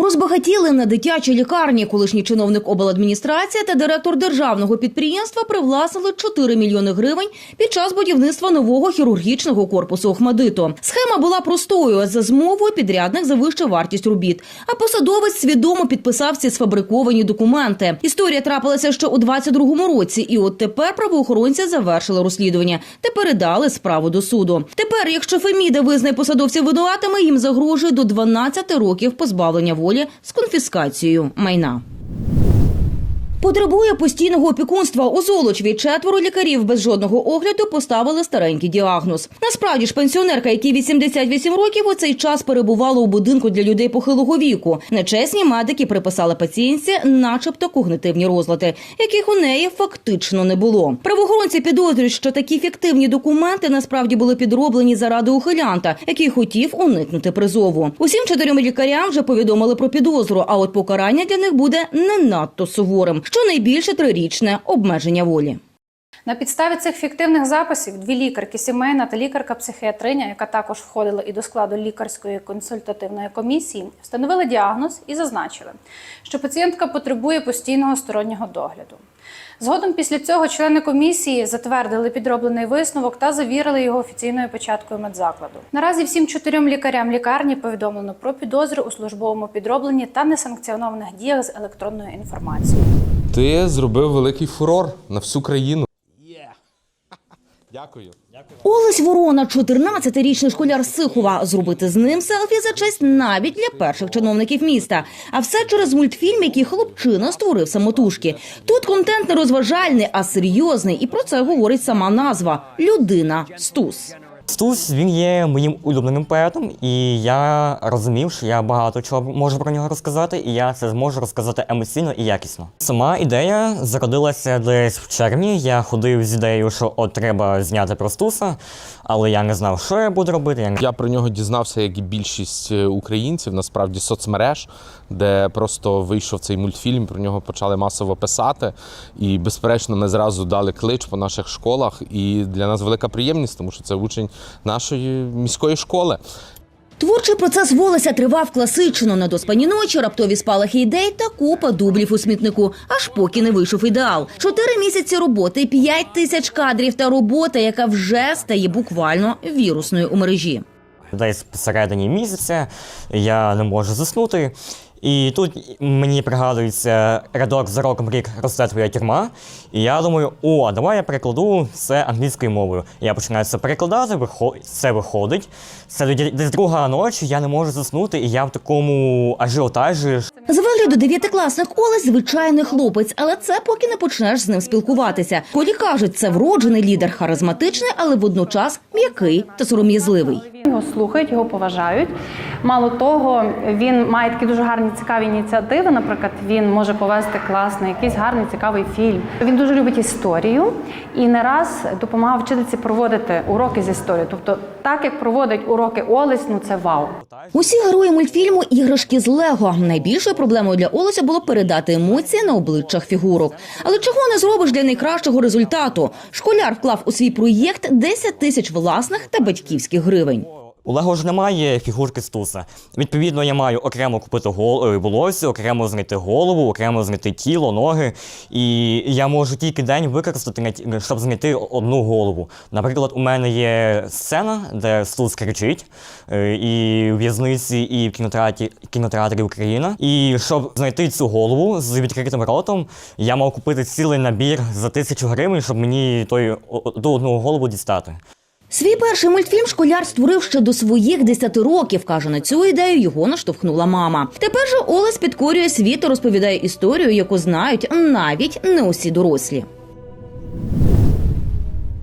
Розбагатіли на дитячій лікарні. Колишній чиновник обладміністрації та директор державного підприємства привласнили 4 мільйони гривень під час будівництва нового хірургічного корпусу Охмадиту. Схема була простою за змовою підрядник завищив вартість робіт. А посадовець свідомо підписав ці сфабриковані документи. Історія трапилася ще у 22-му році, і от тепер правоохоронці завершили розслідування та передали справу до суду. Тепер, якщо Феміда визнає посадовців винуватими, їм загрожує до 12 років позбавлення волі з конфіскацією майна. Потребує постійного опікунства. У Золочеві четверо лікарів без жодного огляду поставили старенький діагноз. Насправді ж пенсіонерка, якій 88 років, у цей час перебувала у будинку для людей похилого віку. Нечесні медики приписали пацієнтці, начебто когнитивні розлади, яких у неї фактично не було. Правоохоронці підозрюють, що такі фіктивні документи насправді були підроблені заради ухилянта, який хотів уникнути призову. Усім чотирьом лікарям вже повідомили про підозру. А от покарання для них буде не надто суворим. Щонайбільше трирічне обмеження волі. На підставі цих фіктивних записів дві лікарки сімейна та лікарка-психіатриня, яка також входила і до складу лікарської консультативної комісії, встановили діагноз і зазначили, що пацієнтка потребує постійного стороннього догляду. Згодом після цього члени комісії затвердили підроблений висновок та завірили його офіційною печаткою медзакладу. Наразі всім чотирьом лікарям лікарні повідомлено про підозри у службовому підробленні та несанкціонованих діях з електронною інформацією. Ти зробив великий фурор на всю країну. Дякую. Олесь Ворона, 14-річний школяр з Сихова. Зробити з ним селфі за честь навіть для перших чиновників міста. А все через мультфільм, який хлопчина створив самотужки. Тут контент не розважальний, а серйозний. І про це говорить сама назва Людина Стус. Стус він є моїм улюбленим поетом, і я розумів, що я багато чого можу про нього розказати, і я це зможу розказати емоційно і якісно. Сама ідея зародилася десь в червні. Я ходив з ідеєю, що от треба зняти про Стуса, але я не знав, що я буду робити. Я Я про нього дізнався, як і більшість е, українців, насправді соцмереж, де просто вийшов цей мультфільм, про нього почали масово писати. І, безперечно, ми зразу дали клич по наших школах. І для нас велика приємність, тому що це учень нашої міської школи. Творчий процес Волеся тривав класично. Недоспані ночі, раптові спалахи ідей та купа дублів у смітнику, аж поки не вийшов ідеал. Чотири місяці роботи, п'ять тисяч кадрів та робота, яка вже стає буквально вірусною у мережі. десь посередині місяця я не можу заснути. І тут мені пригадується рядок за роком рік росте твоя тюрма. І я думаю, о, давай я перекладу це англійською мовою. Я починаю це перекладати, це виходить. Це десь друга ночі, я не можу заснути, і я в такому ажіотажі. З вигляду дев'ятикласник Олесь звичайний хлопець, але це поки не почнеш з ним спілкуватися. Колі кажуть, це вроджений лідер, харизматичний, але водночас м'який та сором'язливий. Його слухають, його поважають. Мало того, він має такі дуже гарні цікаві ініціативи. Наприклад, він може повести класний, якийсь гарний цікавий фільм. Він дуже любить історію і не раз допомагав вчительці проводити уроки з історії. Тобто, так як проводить уроки Олесь, ну це вау. Усі герої мультфільму іграшки з Лего. Найбільшою проблемою для Олеся було передати емоції на обличчях фігурок. Але чого не зробиш для найкращого результату? Школяр вклав у свій проєкт 10 тисяч власних та батьківських гривень. У Лего ж немає фігурки Стуса. Відповідно, я маю окремо купити гол... е, волосся, окремо знайти голову, окремо знайти тіло, ноги. І я можу тільки день використати, ті- щоб знайти одну голову. Наприклад, у мене є сцена, де Стус кричить, е, і в в'язниці, і в кінотеатрі, кінотеатрі Україна. І щоб знайти цю голову з відкритим ротом, я мав купити цілий набір за тисячу гривень, щоб мені той, ту одну голову дістати. Свій перший мультфільм школяр створив ще до своїх 10 років. Каже, на цю ідею його наштовхнула мама. Тепер же Олес підкорює світ і розповідає історію, яку знають навіть не усі дорослі.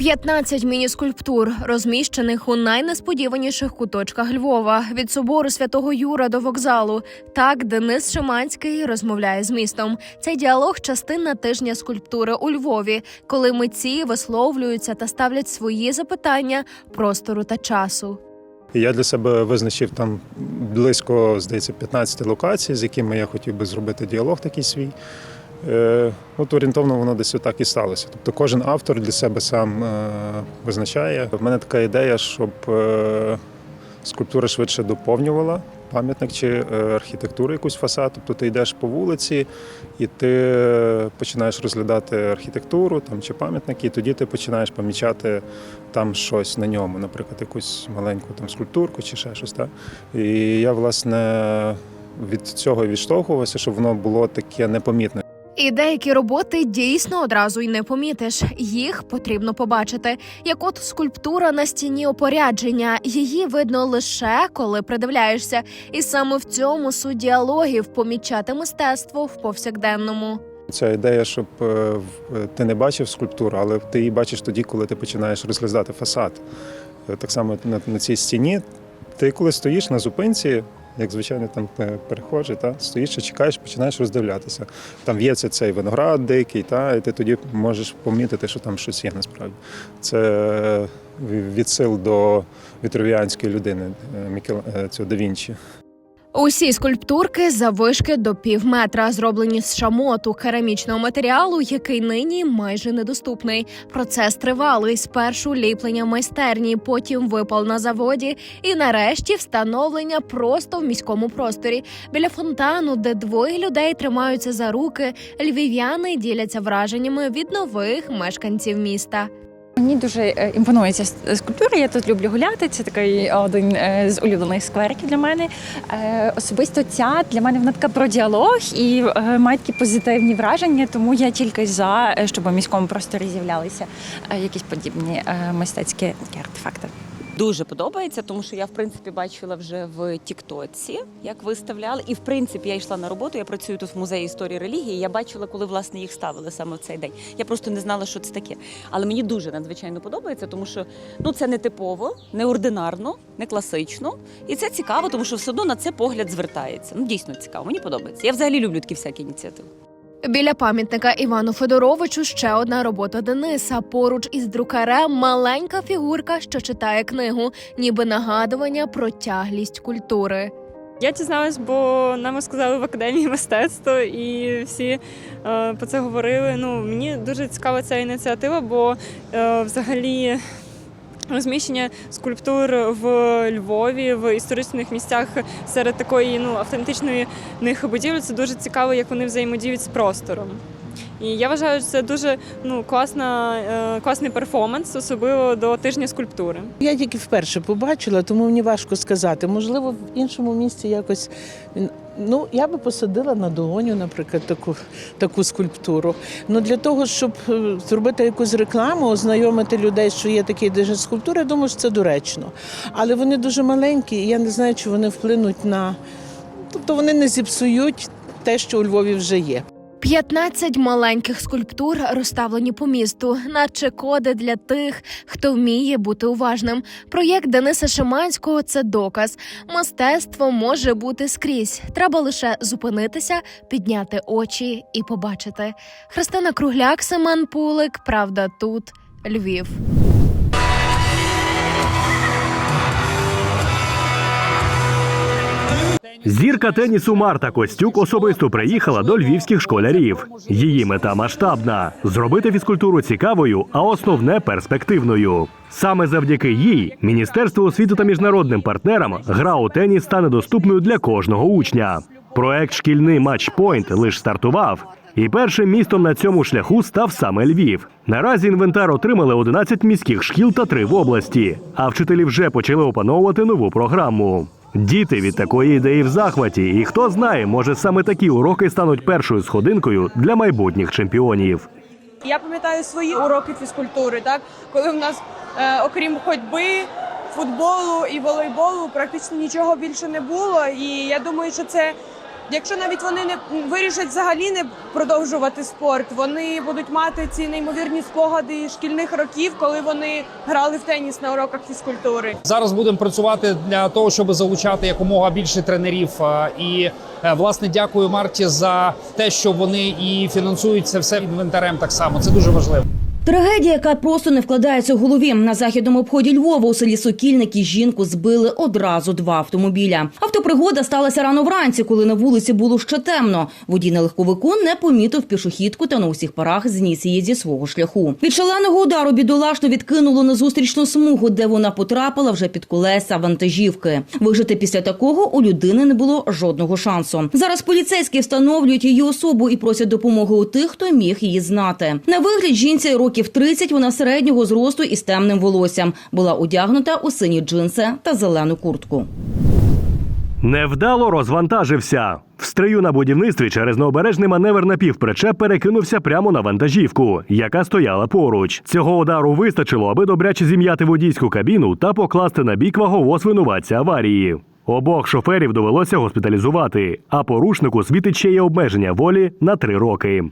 15 міні-скульптур, розміщених у найнесподіваніших куточках Львова від собору святого Юра до вокзалу. Так Денис Шиманський розмовляє з містом. Цей діалог частина тижня скульптури у Львові, коли митці висловлюються та ставлять свої запитання простору та часу. Я для себе визначив там близько, здається, 15 локацій, з якими я хотів би зробити діалог такий свій. Е, От орієнтовно воно десь отак і сталося. Тобто кожен автор для себе сам е, визначає. В мене така ідея, щоб е, скульптура швидше доповнювала пам'ятник чи архітектуру, якусь фасад. Тобто ти йдеш по вулиці і ти починаєш розглядати архітектуру там, чи пам'ятники, і тоді ти починаєш помічати там щось на ньому, наприклад, якусь маленьку там скульптурку чи ще щось. Так? І я, власне, від цього відштовхувався, щоб воно було таке непомітне. І деякі роботи дійсно одразу й не помітиш. Їх потрібно побачити. Як от скульптура на стіні опорядження, її видно лише коли придивляєшся. І саме в цьому суть діалогів помічати мистецтво в повсякденному. Ця ідея, щоб е, ти не бачив скульптуру, але ти її бачиш тоді, коли ти починаєш розглядати фасад. Е, Так само на цій стіні. Ти коли стоїш на зупинці, як звичайно там е, перехожий, та, стоїш і чекаєш, починаєш роздивлятися. Там в'ється цей виноград дикий, та, і ти тоді можеш помітити, що там щось є насправді. Це е, відсил до вітровіанської людини е, цього да Вінчі. Усі скульптурки завишки до пів метра, зроблені з шамоту керамічного матеріалу, який нині майже недоступний. Процес тривалий. Спершу ліплення в майстерні, потім випал на заводі, і нарешті встановлення просто в міському просторі. Біля фонтану, де двоє людей тримаються за руки, львів'яни діляться враженнями від нових мешканців міста. Мені дуже е, імпонує ця скульптура. Я тут люблю гуляти. Це такий один е, з улюблених сквериків для мене. Е, Особисто ця для мене вона така про діалог і е, має такі позитивні враження, тому я тільки за, е, щоб у міському просторі з'являлися е, якісь подібні е, мистецькі артефакти. Дуже подобається, тому що я в принципі бачила вже в Тіктоці, як виставляли. І в принципі я йшла на роботу. Я працюю тут в музеї історії релігії. Я бачила, коли власне їх ставили саме в цей день. Я просто не знала, що це таке. Але мені дуже надзвичайно подобається, тому що ну це не типово, не ординарно, не класично. І це цікаво, тому що все одно на це погляд звертається. Ну дійсно цікаво. Мені подобається. Я взагалі люблю такі всякі ініціативи. Біля пам'ятника Івану Федоровичу ще одна робота Дениса. Поруч із друкарем маленька фігурка, що читає книгу, ніби нагадування про тяглість культури. Я дізналась, бо нам сказали в академії мистецтва, і всі е, про це говорили. Ну мені дуже цікава ця ініціатива, бо е, взагалі. Розміщення скульптур в Львові в історичних місцях серед такої ну автентичної них будівлі це дуже цікаво, як вони взаємодіють з простором. І я вважаю, що це дуже ну класна, е, класний перформанс, особливо до тижня скульптури. Я тільки вперше побачила, тому мені важко сказати. Можливо, в іншому місці якось ну я би посадила на долоню, наприклад, таку, таку скульптуру. Ну для того, щоб е, зробити якусь рекламу, ознайомити людей, що є такі дежа скульптури, я думаю, що це доречно. Але вони дуже маленькі, і я не знаю, чи вони вплинуть на тобто вони не зіпсують те, що у Львові вже є. 15 маленьких скульптур розставлені по місту, наче коди для тих, хто вміє бути уважним. Проєкт Дениса Шиманського це доказ. Мистецтво може бути скрізь. Треба лише зупинитися, підняти очі і побачити. Христина Кругляк, Семен Пулик. Правда, тут Львів. Зірка тенісу Марта Костюк особисто приїхала до львівських школярів. Її мета масштабна зробити фізкультуру цікавою, а основне перспективною. Саме завдяки їй Міністерство освіти та міжнародним партнерам гра у теніс стане доступною для кожного учня. Проект Шкільний матчпойнт лише стартував. І першим містом на цьому шляху став саме Львів. Наразі інвентар отримали 11 міських шкіл та 3 в області. А вчителі вже почали опановувати нову програму. Діти від такої ідеї в захваті, і хто знає, може саме такі уроки стануть першою сходинкою для майбутніх чемпіонів. Я пам'ятаю свої уроки фізкультури, так коли в нас, е, окрім ходьби, футболу і волейболу, практично нічого більше не було. І я думаю, що це, якщо навіть вони не вирішать взагалі не продовжувати спорт, вони будуть мати ці неймовірні спогади шкільних років, коли вони грали в теніс на уроках фізкультури. Зараз будемо працювати для того, щоб залучати якомога більше тренерів. І е, власне дякую Марті за те, що вони і фінансують це все інвентарем. Так само це дуже важливо. Трагедія, яка просто не вкладається в голові. На західному обході Львова у селі Сокільники жінку збили одразу два автомобіля. Автопригода сталася рано вранці, коли на вулиці було ще темно. Водій на легковику не помітив пішохідку та на усіх парах зніс її зі свого шляху. Від шаленого удару бідолашно відкинуло на зустрічну смугу, де вона потрапила вже під колеса вантажівки. Вижити після такого у людини не було жодного шансу. Зараз поліцейські встановлюють її особу і просять допомоги у тих, хто міг її знати. На вигляд жінці років 30, вона середнього зросту із темним волоссям. Була одягнута у сині джинси та зелену куртку. Невдало розвантажився. В стрию на будівництві через необережний маневр напівпричеп перекинувся прямо на вантажівку, яка стояла поруч. Цього удару вистачило, аби добряче зім'яти водійську кабіну та покласти на бік ваговоз винуватця аварії. Обох шоферів довелося госпіталізувати, а порушнику світить ще й обмеження волі на три роки.